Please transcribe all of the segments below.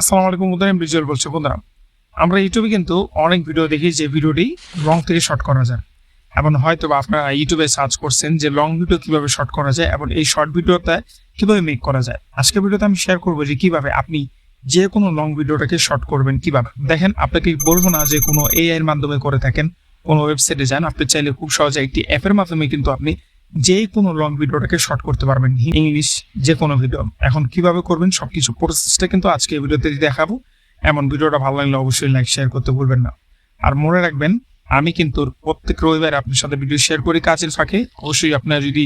আসসালামু আলাইকুম বন্ধুরা, আমি বিজয় বলছি। বন্ধুরা, আমরা ইউটিউবে কিন্তু অনেক ভিডিও দেখি যে ভিডিওটি রং থেকে শর্ট করা যায়। এবং হয়তো আপনারা ইউটিউবে সার্চ করছেন যে লং ভিডিও কীভাবে শর্ট করা যায় এবং এই শর্ট ভিডিওটা কীভাবে মেক করা যায়। আজকের ভিডিওতে আমি শেয়ার করব যে কীভাবে আপনি যে কোনো লং ভিডিওটাকে শর্ট করবেন কীভাবে। দেখেন, আপনাকে বলব না যে কোনো এআই এর মাধ্যমে করে থাকেন, কোনো ওয়েবসাইটে যান, আপনি চাইলে খুব সহজে একটি অ্যাপের মাধ্যমে কিন্তু আপনি যে কোনো লং ভিডিওটাকে শর্ট করতে পারবেন ইংলিশ যে কোনো ভিডিও এখন কীভাবে করবেন সবকিছু? প্রসেসটা কিন্তু আজকে এই ভিডিওতে দেখাবো। এমন ভিডিওটা ভালো লাগলে অবশ্যই লাইক শেয়ার করতে ভুলবেন না। আর মনে রাখবেন, আমি কিন্তু প্রত্যেক রবিবার আপনার সাথে ভিডিও শেয়ার করি কাজের ফাঁকে। অবশ্যই আপনারা যদি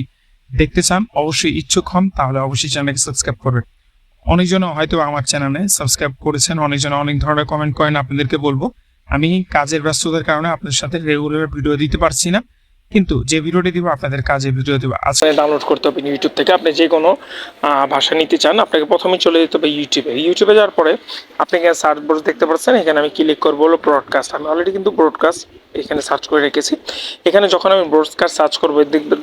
দেখতে চান, অবশ্যই ইচ্ছুক হন, তাহলে অবশ্যই চ্যানেলকে সাবস্ক্রাইব করবেন। অনেকজন হয়তো আমার চ্যানেলে সাবস্ক্রাইব করেছেন, অনেকজন অনেক ধরনের কমেন্ট করেন, আপনাদেরকে বলব। আমি কাজের ব্যস্ততার কারণে আপনাদের সাথে রেগুলার ভিডিও দিতে পারছি না। কিন্তু যে ভিডিওটি দিব, আপনাদের কাজে ভিডিও দিব। আজকে ডাউনলোড করতে হবে ইউটিউব থেকে। আপনি যে কোনো ভাষা নিতে চান, আপনাকে প্রথমে চলে যেতে হবে ইউটিউবে ইউটিউবে যাওয়ার পরে, আপনি সার্চ বক্স দেখতে পাচ্ছেন। এখানে আমি ক্লিক করব ব্রডকাস্ট আমি অলরেডি কিন্তু ব্রডকাস্ট এখানে সার্চ করে রেখেছি। এখানে যখন আমি ব্রডকাস্ট সার্চ করব,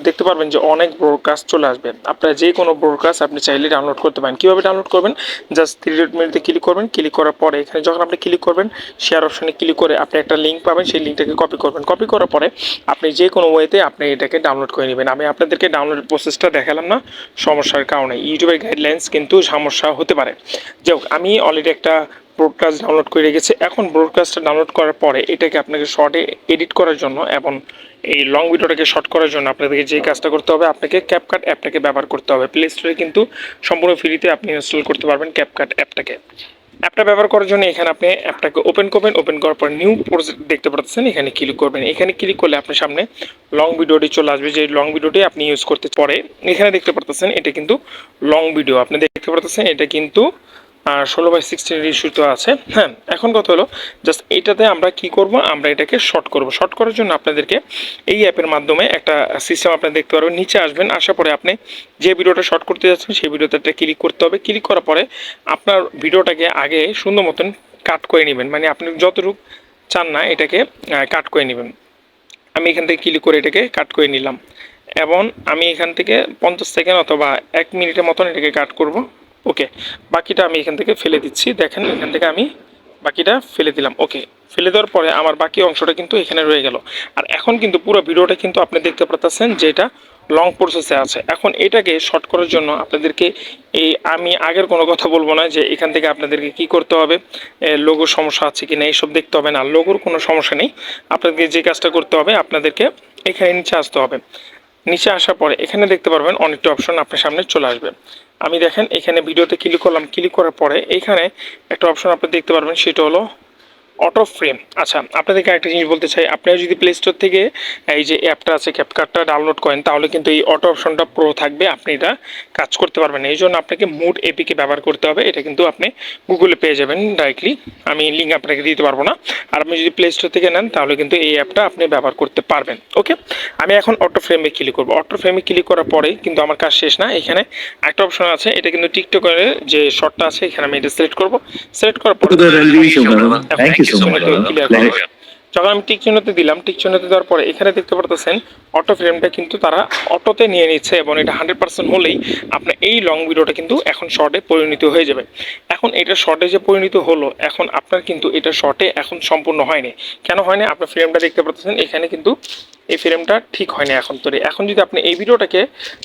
দেখতে পারবেন যে অনেক ব্রডকাস্ট চলে আসবে। আপনারা যে কোনো ব্রডকাস্ট আপনি চাইলে ডাউনলোড করতে পারেন। কীভাবে ডাউনলোড করবেন? জাস্ট থ্রি ডট মিনিটে ক্লিক করবেন। ক্লিক করার পরে এখানে যখন আপনি ক্লিক করবেন শেয়ার অপশানে ক্লিক করে আপনি একটা লিঙ্ক পাবেন। সেই লিঙ্কটাকে কপি করবেন। কপি করার পরে আপনি যে কোনো ওয়েতে আপনি এটাকে ডাউনলোড করে নেবেন। আমি আপনাদেরকে ডাউনলোড প্রসেসটা দেখালাম না, সমস্যার কারণে। ইউটিউবের গাইডলাইন্স কিন্তু সমস্যা হতে পারে। যাই আমি অলরেডি একটা ব্রডকাস্ট ডাউনলোড করে রেখেছি। এখন ব্রডকাস্টটা ডাউনলোড করার পরে এটাকে আপনাকে শর্টে এডিট করার জন্য এবং এই লং ভিডিওটাকে শর্ট করার জন্য আপনাদেরকে যে কাজটা করতে হবে, আপনাকে ক্যাপকাট অ্যাপটাকে ব্যবহার করতে হবে। প্লে স্টোরে কিন্তু সম্পূর্ণ ফ্রিতে আপনি ইনস্টল করতে পারবেন ক্যাপকাট অ্যাপটাকে অ্যাপটা ব্যবহার করার জন্য এখানে আপনি অ্যাপটাকে ওপেন করবেন। ওপেন করার পর নিউ প্রজেক্ট দেখতে পাচ্ছেন, এখানে ক্লিক করবেন। এখানে ক্লিক করলে আপনার সামনে লং ভিডিওটি চলে আসবে। যে লং ভিডিওটি আপনি ইউজ করতে পরে এখানে দেখতে পাচ্ছেন, এটা কিন্তু লং ভিডিও আপনি দেখতে পাচ্ছেন, এটা কিন্তু ষোলো বাই সিক্সটিন রিসিউতে আছে। হ্যাঁ এখন কথা হলো জাস্ট এটাতে আমরা কি করব? আমরা এটাকে শর্ট করব। শর্ট করার জন্য আপনাদেরকে এই অ্যাপের মাধ্যমে একটা সিস্টেম আপনি দেখতে পারবেন। নিচে আসবেন, আসার পরে আপনি যে ভিডিওটা শর্ট করতে যাচ্ছেন, সেই ভিডিওতে একটা ক্লিক করতে হবে। ক্লিক করার পরে আপনার ভিডিওটাকে আগে সুন্দর মতন কাট করে নেবেন। মানে আপনি যতটুকু চান না এটাকে কাট করে নেবেন। আমি এখান থেকে ক্লিক করে এটাকে কাট করে নিলাম। এবং আমি এখান থেকে পঞ্চাশ সেকেন্ড অথবা এক মিনিটের মতন এটাকে কাট করব। ওকে, বাকিটা আমি এখান থেকে ফেলে দিচ্ছি। দেখেন, এখান থেকে আমি বাকিটা ফেলে দিলাম। ওকে, ফেলে দেওয়ার পরে আমার বাকি অংশটা কিন্তু এখানে রয়ে গেল। আর এখন কিন্তু পুরো ভিডিওটা কিন্তু আপনি দেখতে পাচ্ছেন যে এটা লং প্রসেসে আছে। এখন এটাকে শর্ট করার জন্য আপনাদেরকে এই আমি আগের কোনো কথা বলব না যে এখান থেকে আপনাদেরকে কি করতে হবে লোগোর সমস্যা আছে কি না এইসব দেখতে হবে না। লোগোর কোনো সমস্যা নেই। আপনাদেরকে যে কাজটা করতে হবে, আপনাদেরকে এখানে নিচে আসতে হবে। নিচে আসার পরে এখানে দেখতে পারবেন অনেকটা অপশন আপনার সামনে চলে আসবে। আমি দেখেন এখানে ভিডিওতে ক্লিক করলাম। ক্লিক করার পরে এখানে একটা অপশন আপনি দেখতে পারবেন, সেটা হলো অটো ফ্রেম আচ্ছা আপনাদেরকে একটা জিনিস বলতে চাই। আপনারা যদি প্লে স্টোর থেকে এই যে অ্যাপটা আছে ক্যাপকার্টটা ডাউনলোড করেন তাহলে কিন্তু এই অটো অপশনটা প্রো থাকবে। আপনি এটা কাজ করতে পারবেন এই জন্য আপনাকে মুড এপিকে ব্যবহার করতে হবে। এটা কিন্তু আপনি গুগলে পেয়ে যাবেন ডাইরেক্টলি আমি লিঙ্ক আপনাকে দিতে পারব না। আর আপনি যদি প্লে স্টোর থেকে নেন তাহলে কিন্তু এই অ্যাপটা আপনি ব্যবহার করতে পারবেন। ওকে আমি এখন অটো ফ্রেমে ক্লিক করব। অটো ফ্রেমে ক্লিক করার পরে কিন্তু আমার কাজ শেষ না। এখানে একটা অপশন আছে। এটা কিন্তু টিকটকের যে শর্টটা আছে এখানে আমি এটা সিলেক্ট করব। সিলেক্ট করার পরে যখন আমি টিক চিহ্নতে দিলাম টিক চিহ্নতে দেওয়ার পরে এখানে দেখতে পারতেছেন অটো ফ্রেমটা কিন্তু তারা অটোতে নিয়ে নিচ্ছে এবং এটা হান্ড্রেড পার্সেন্ট হলেই আপনার এই লং ভিডিওটা কিন্তু এখন শর্টে পরিণত হয়ে যাবে। এখন এটা শর্টে যে পরিণত হলো এখন আপনার কিন্তু এটা শর্টে এখন সম্পূর্ণ হয়নি। কেন হয়নি? আপনার ফ্রেমটা দেখতে পাচ্ছেন এখানে কিন্তু এই ফ্রেমটা ঠিক হয়নি এখন তৈরি এখন যদি আপনি এই ভিডিওটাকে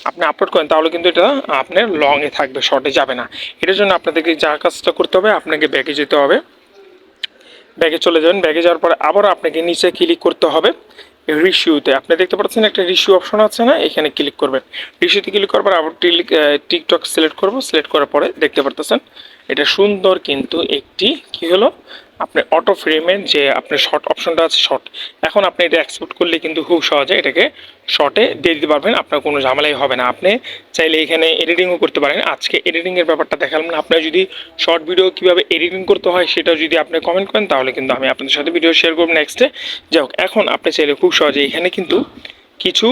আপনি আপলোড করেন তাহলে কিন্তু এটা আপনার লংয়ে থাকবে শর্টে যাবে না। এটার জন্য আপনাদেরকে যা কাজটা করতে হবে আপনাকে ব্যাগে যেতে হবে। ব্যাগে চলে যাবেন। ব্যাগে যাওয়ার পরে আবারও আপনাকে নিচে ক্লিক করতে হবে। রিসিউতে আপনি দেখতে পাচ্ছেন একটা রিসিউ অপশন আছে না? এখানে ক্লিক করবেন। রিসিউতে ক্লিক করার পর আবার টিক টিকটক সিলেক্ট করব। সিলেক্ট করার পরে দেখতে পারতেছেন, এটা সুন্দর কিন্তু একটি কি হলো? আপনার অটো ফ্রেমে যে আপনার শর্ট অপশনটা আছে শর্ট এখন আপনি এটা এক্সপোর্ট করলে কিন্তু খুব সহজে এটাকে শর্টে দিয়ে দিতে পারবেন, আপনার কোনো ঝামেলাই হবে না। আপনি চাইলে এখানে এডিটিংও করতে পারেন। আজকে এডিটিংয়ের ব্যাপারটা দেখালাম না। আপনার যদি শর্ট ভিডিও কীভাবে এডিটিং করতে হয় সেটা যদি আপনি কমেন্ট করেন, তাহলে কিন্তু আমি আপনাদের সাথে ভিডিও শেয়ার করব নেক্সটে যাই হোক, এখন আপনি চাইলে খুব সহজে এখানে কিন্তু কিছু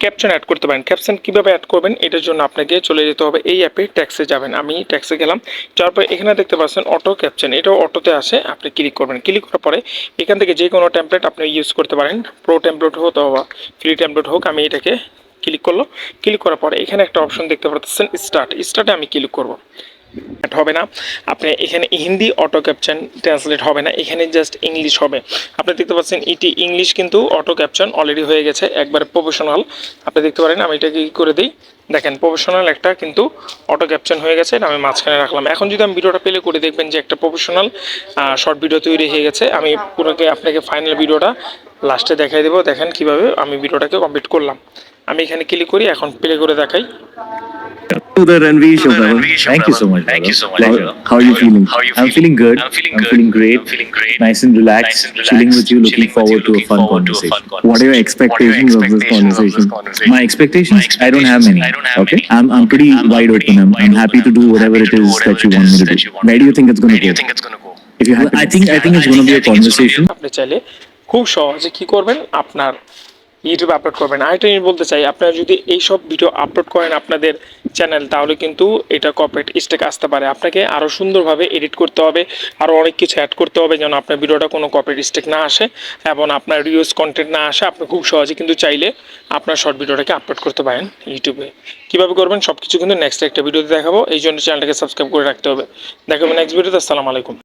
ক্যাপশন অ্যাড করতে পারেন। ক্যাপশন কীভাবে অ্যাড করবেন, এটার জন্য আপনাকে চলে যেতে হবে এই অ্যাপে ট্যাক্সে যাবেন। আমি ট্যাক্সে গেলাম, যাওয়ার পরে এখানে দেখতে পাচ্ছেন অটো ক্যাপশন এটাও অটোতে আসে, আপনি ক্লিক করবেন। ক্লিক করার পরে এখান থেকে যে কোনো টেমপ্লেট আপনি ইউজ করতে পারেন। প্রো টেমপ্লেট হোক অথবা ফ্রি টেমপ্লেট হোক, আমি এটাকে ক্লিক করল ক্লিক করার পরে এখানে একটা অপশন দেখতে পাচ্ছেন স্টার্ট স্টার্টে আমি ক্লিক করব। হবে না। আপনি এখানে হিন্দি অটো ক্যাপশন ট্রান্সলেট হবে না। এখানে জাস্ট ইংলিশ হবে। আপনি দেখতে পাচ্ছেন, এটি ইংলিশ কিন্তু অটো ক্যাপশন অলরেডি হয়ে গেছে, একবারে প্রফেশনাল আপনি দেখতে পারেন, আমি এটাকে কি করে দিই? দেখেন প্রফেশনাল একটা কিন্তু অটো ক্যাপশন হয়ে গেছে, আমি মাঝখানে রাখলাম। এখন যদি আমি ভিডিওটা পেলে করে দেখবেন যে একটা প্রফেশনাল শর্ট ভিডিও তৈরি হয়ে গেছে, আমি পুরোকে আপনাকে ফাইনাল ভিডিওটা লাস্টে দেখাই দেবো। দেখেন কীভাবে আমি ভিডিওটাকে কমপ্লিট করলাম। আমি এখানে ক্লিক করি, এখন প্লে করে দেখাই। To the Ranveer show, the brother. Ranveer show, Thank you so brother. much. Thank you brother. so much, How, brother. how are you feeling? How are you I'm feeling? feeling good. I'm feeling I'm good. feeling great. I'm feeling great. Nice and relaxed. Nice and relaxed. Chilling with you. Looking Chilling with forward you, to a looking fun forward to a conversation. fun What are your conversation. expectations of this expectations of this conversation? conversation? My expectations? My I don't have expectations? many. I don't have okay. many. I'm I'm pretty I'm- I'm wide pretty open. I'm, wide I'm happy open. to do I'm whatever happy it to do is that whatever you it want me is to that do. you want Where me do you to think it's going Where to do you go? think it's gonna go? If you, ha- I think I think it's going to be a I think it's gonna be- conversation. আপনি চাইলে খুব সহজে কি করবেন আপনার ইউটিউবে upload করবেন। আরেকটা জিনিস বলতে চাই, আপনারা যদি এই সব ভিডিও আপলোড করেন আপনাদের চ্যানেল তাহলে কিন্তু এটা কপিরাইট স্টেক আসতে পারে। আপনাকে আরও সুন্দরভাবে এডিট করতে হবে আরও অনেক কিছু অ্যাড করতে হবে যেন আপনার ভিডিওটা কোনো কপিরাইট স্টেক না আসে এবং আপনার রিউজ কন্টেন্ট না আসে। আপনি খুব সহজে কিন্তু চাইলে আপনার শর্ট ভিডিওটাকে আপলোড করতে পারেন ইউটিউবে কীভাবে করবেন? সব কিছু কিন্তু নেক্সট একটা ভিডিওতে দেখাবো। এই জন্য চ্যানেলটাকে সাবস্ক্রাইব করে রাখতে হবে। দেখাবেন নেক্সট ভিডিওতে আসসালামু আলাইকুম।